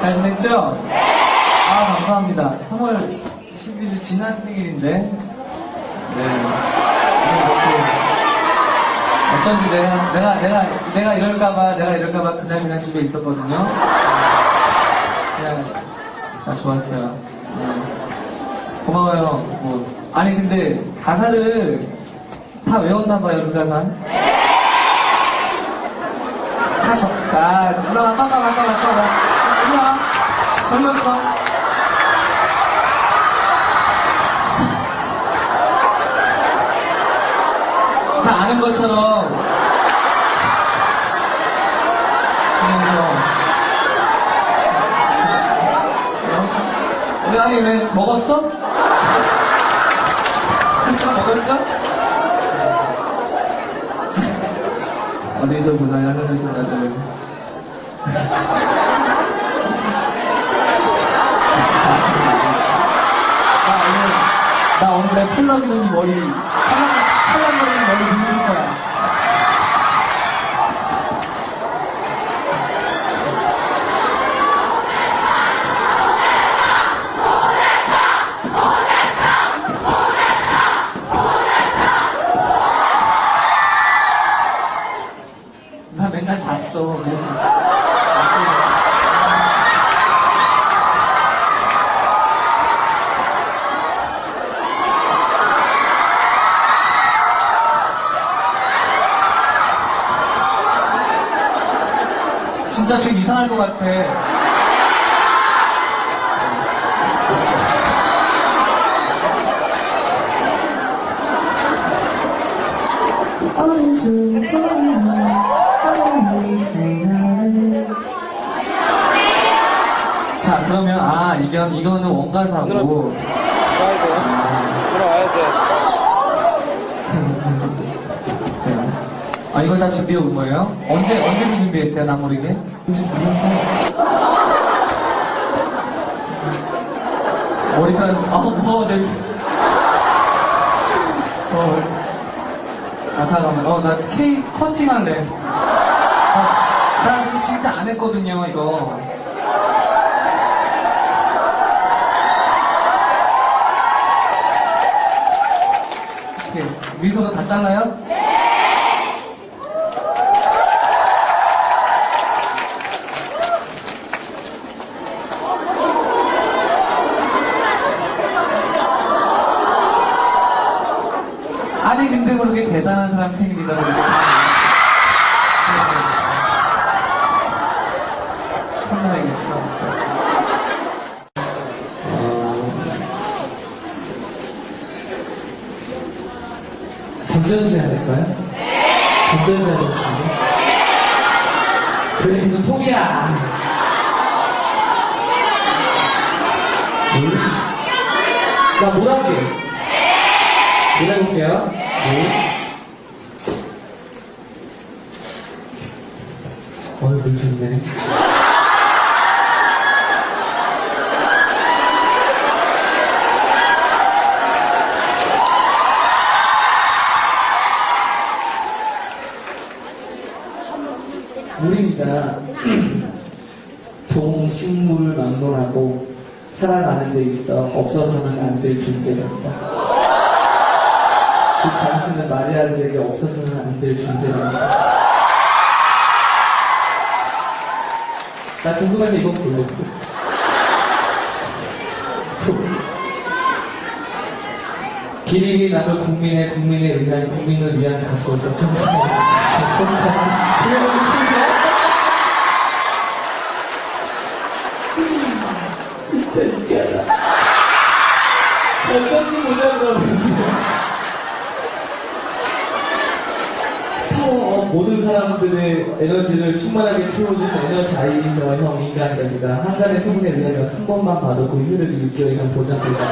잘 지냈죠? 아, 감사합니다. 3월 11일 지난 생일인데. 네. 오늘 이렇게. 어쩐지 내가, 내가, 내가, 내가 이럴까봐, 내가 이럴까봐 그날 그냥 집에 있었거든요. 그냥, 다 좋았어요. 네. 고마워요. 뭐. 아니, 근데 가사를 다 외웠나봐요, 그 가사. 다 적, 자, 올라와, 깜깜, 깜깜, 깜깜. 걸렸어. 다 아는 것처럼. 그래서. 우리 아니 왜 먹었어? 먹었어? 어디서 보나요? 하늘에서 나를 나 오늘 나 플러기는 머리 살랑 살랑거리는 머리 밀줄 거야 나 맨날 잤어 진짜 지금 이상할 것 같아. 자, 그러면, 아, 이건, 이거는 원가사고. 들어와야 돼. 아, 들어와야 돼. 아, 이걸 다 준비해 온 거예요? 언제, 언제부터 준비했어요, 나 모르게? 요즘 불렀어요. 머리카락, 아, 뭐, 냄새. 어, 아, 잠깐만. 어, 나 케이크 커팅 할래. 어, 나 진짜 안 했거든요, 이거. 이렇게 미소가 다 잘라요? 아니 근데 사람 생일이다. 그러게 혼나야겠어 건전지 할까요? 건전지 하겠습니다 그래 이거 속이야 나 뭐라게 노래해볼게요 네. 얼굴 좋네 우리가 동식물을 막론하고 살아가는 데 있어 없어서는 안 될 존재랍니다. 즉 당신은 마리아르에게 없어서는 안 될 존재랍니다. 나 궁금한데 이거 볼래? 길이 나도 국민의 국민에 의한 국민을 위한 가수로서 평생을 진짜 미치겠다. 어쩐지 몰라요. 파워업 모든 사람들의 에너지를 충만하게 채워주는 에너자이저 형 인간입니다. 한간의 소문에 의하면 한 번만 봐도 그 효력이 6개월 이상 보장된다.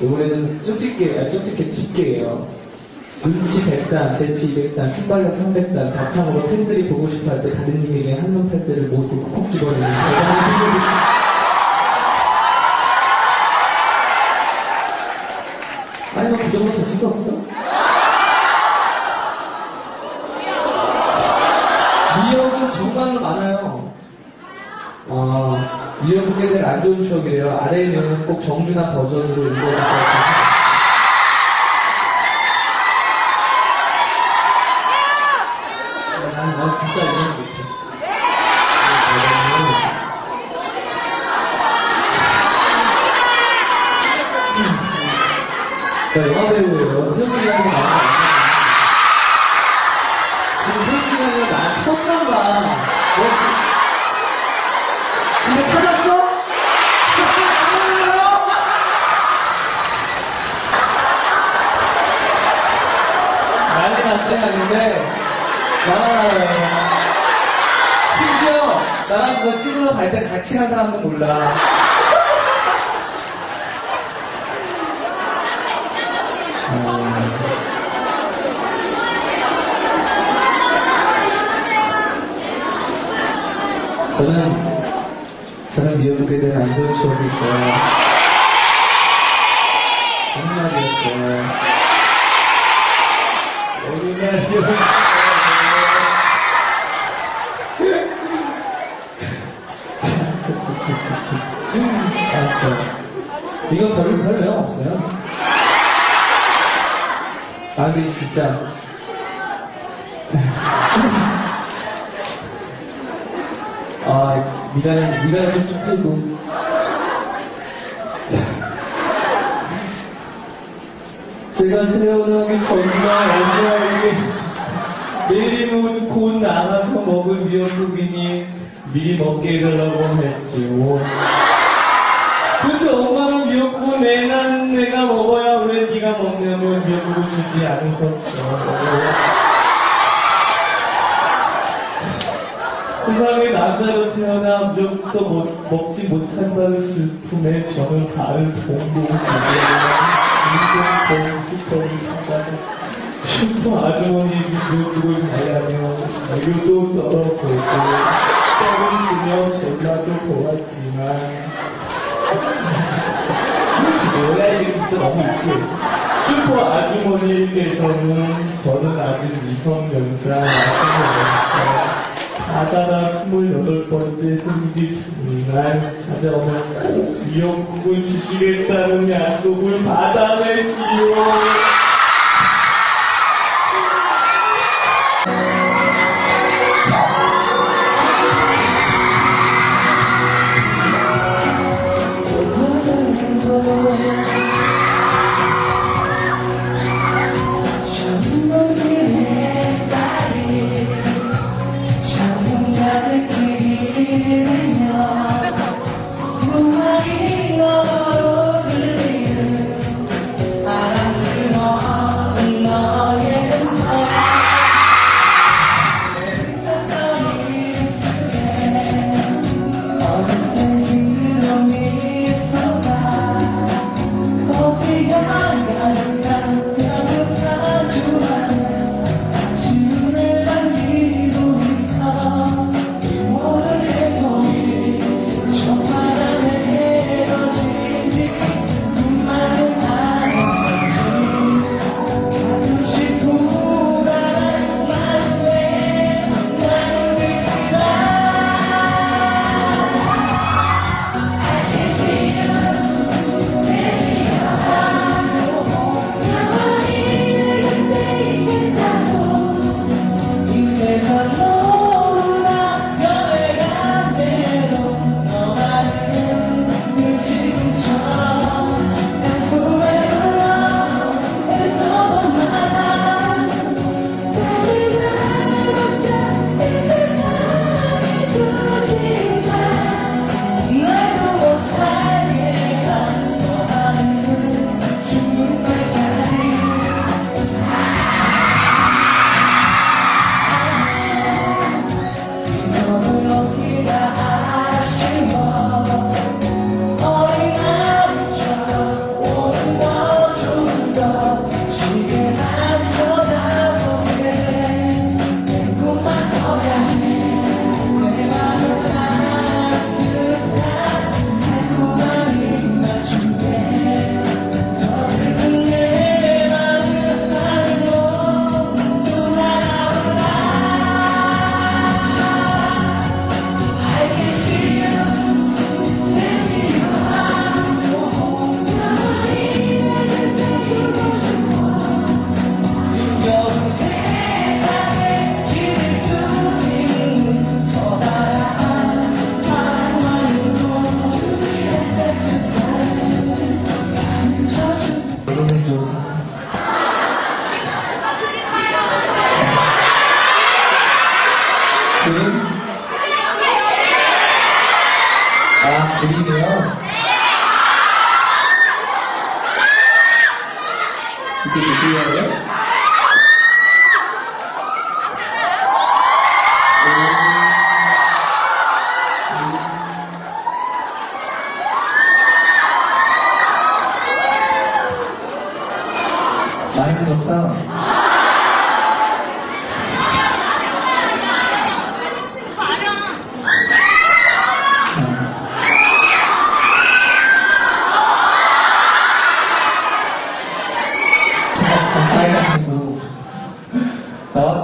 이번에는 쭉 찍게요. 쭉 찍게 집게예요. 눈치 100단, 재치 200단, 순발력 300단, 바탕으로 팬들이 보고 싶어 할 때 다른 님에게 한눈 팔 때를 모두 콕 집어내는 대단한 팬 아니 뭐그 정도 자신도 없어? 미역은 정말로 많아요. 어, 이어보게 될안 좋은 추억이래요. 아래 내용은 꼭 정준하 버전으로 읽어주세요. 나 영화 배우예요. 세훈이라는 거 많이 지금 세훈이가 나 처음 봐. 너 근데 찾았어? 난리 났을 때 아닌데 나만 알아요. 심지어 나랑 그거 친구로 갈때 같이 간 사람도 몰라. 저는 저는 미역국에 대한 안 좋은 추억이 있어요. 한마디였어요. 알았어. 이거 별로 별 내용 없어요. 아, 근데 진짜. 아, 미간에, 미간에 좀 풀고. 제가 태어나기 전날 엄마에게 내일이면 곧 나가서 먹을 미역국이니 미리 먹게 해달라고 했지요. 근데 엄마는 미역국을 내난 내가 먹어야 왜 네가 먹냐면 미역국을 주지 않으셨죠. 세상에 남자로 태어나 무조건 못- 먹지 못한다는 슬픔에 저는 두고 슈퍼를 찾아서 슈퍼 아주머니 미역국을 달라며 우유도 떨어보고 주며 전화도 보았지만 뭐야 이게 진짜 너무 있지? 슈퍼 아주머니께서는 저는 아직 미성년자 말씀을 바다가 28번째 생일 주날 찾아오면 꼭 미역국을 주시겠다는 약속을 받아내지요.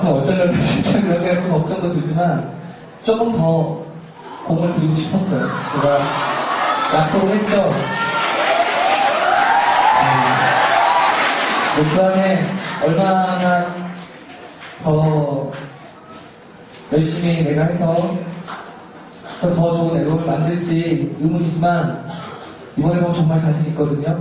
나왔으면 어쩌려고 진짜 그런 게 걱정도 들지만 조금 더 공을 드리고 싶었어요. 제가 약속을 했죠. 음, 그 얼마나 더 열심히 내가 해서 더, 더 좋은 앨범을 만들지 의문이지만 이번 앨범 정말 자신 있거든요.